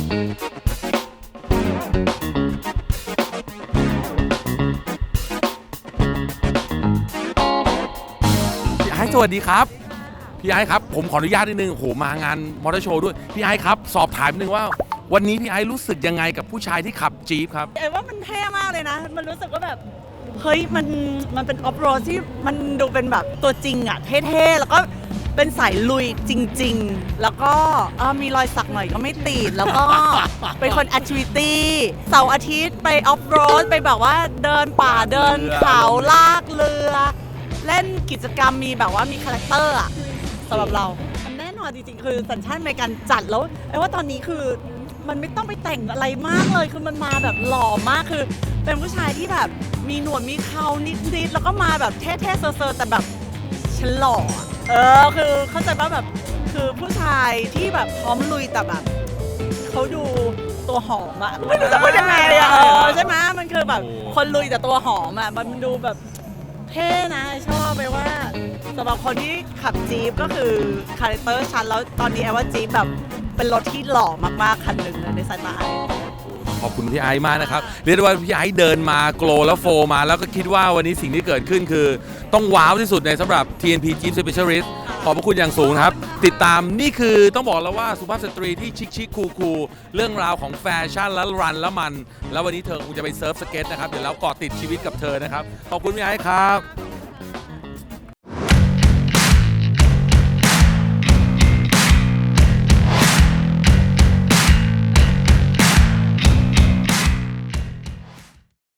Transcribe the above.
พี่ไอ้สวัสดีครับ พี่ไอ้ครับ ผมขออนุญาตนิดนึงโหมางานมอเตอร์โชว์ด้วย พี่ไอ้ครับ สอบถามนิดนึงว่า วันนี้พี่ไอ้รู้สึกยังไงกับผู้ชายที่ขับจี๊ปครับ เอว่ามันเท่มากเลยนะ มันรู้สึกว่าแบบ เฮ้ย มัน มันเป็นออฟโรดที่มันดูเป็นแบบตัวจริงอะเท่ๆ แล้วก็ เป็นสายลุยจริง ๆ แล้วก็เอ่อมีรอยสักหน่อยก็ไม่ติด แล้วก็ เป็นคนแอคทิวิตี้เสาร์อาทิตย์ไปออฟโรดไปแบบว่าเดินป่าเดินเขาลากเรือ เล่นกิจกรรมมีแบบว่ามีคาแรคเตอร์อะสำหรับเรา แน่นอนจริงๆ คือสัญชาติอเมริกันจัดแล้วไอ้ว่าตอนนี้คือมันไม่ต้องไปแต่งอะไรมากเลยคือมันมาแบบหล่อมากคือ เป็นผู้ชายที่แบบมีหนวดมีเขานิดๆแล้วก็มาแบบเท่ๆเซอร์ๆแต่แบบฉันหล่ออะ เออคือเข้าใจป่ะแบบคือผู้ชายที่แบบพร้อมลุยแต่แบบเขาดูตัวหอมอะไม่รู้จะพูดยังไงอะเออใช่ไหมมันคือแบบโอ้คนลุยแต่ตัวหอมอะมันดูแบบเท่นะชอบไปว่าสำหรับคนที่ขับจี๊ปก็คือคาแรคเตอร์ชันแล้วตอนนี้แอว่าจี๊ปแบบเป็นรถที่หล่อมากๆคันหนึ่งเลยในสายตา ขอบคุณพี่ไอ้มากนะครับ เรียกได้ว่าพี่ไอ้เดินมาโกลแล้วโฟมา แล้วก็คิดว่าวันนี้สิ่งที่เกิดขึ้นคือ ต้องว้าวที่สุดในสำหรับ TNP Jeep Specialist ขอบพระคุณอย่างสูงนะครับ ติดตามนี่คือต้องบอกแล้วว่าสุภาพสตรีที่ชิคชิคคูคูลเรื่องราวของแฟชั่นและรันและมัน แล้ววันนี้เธอคงจะไปเซิร์ฟสเก็ตนะครับเดี๋ยวเราเกาะติดชีวิตกับเธอนะครับขอบคุณพี่ไอ้ครับ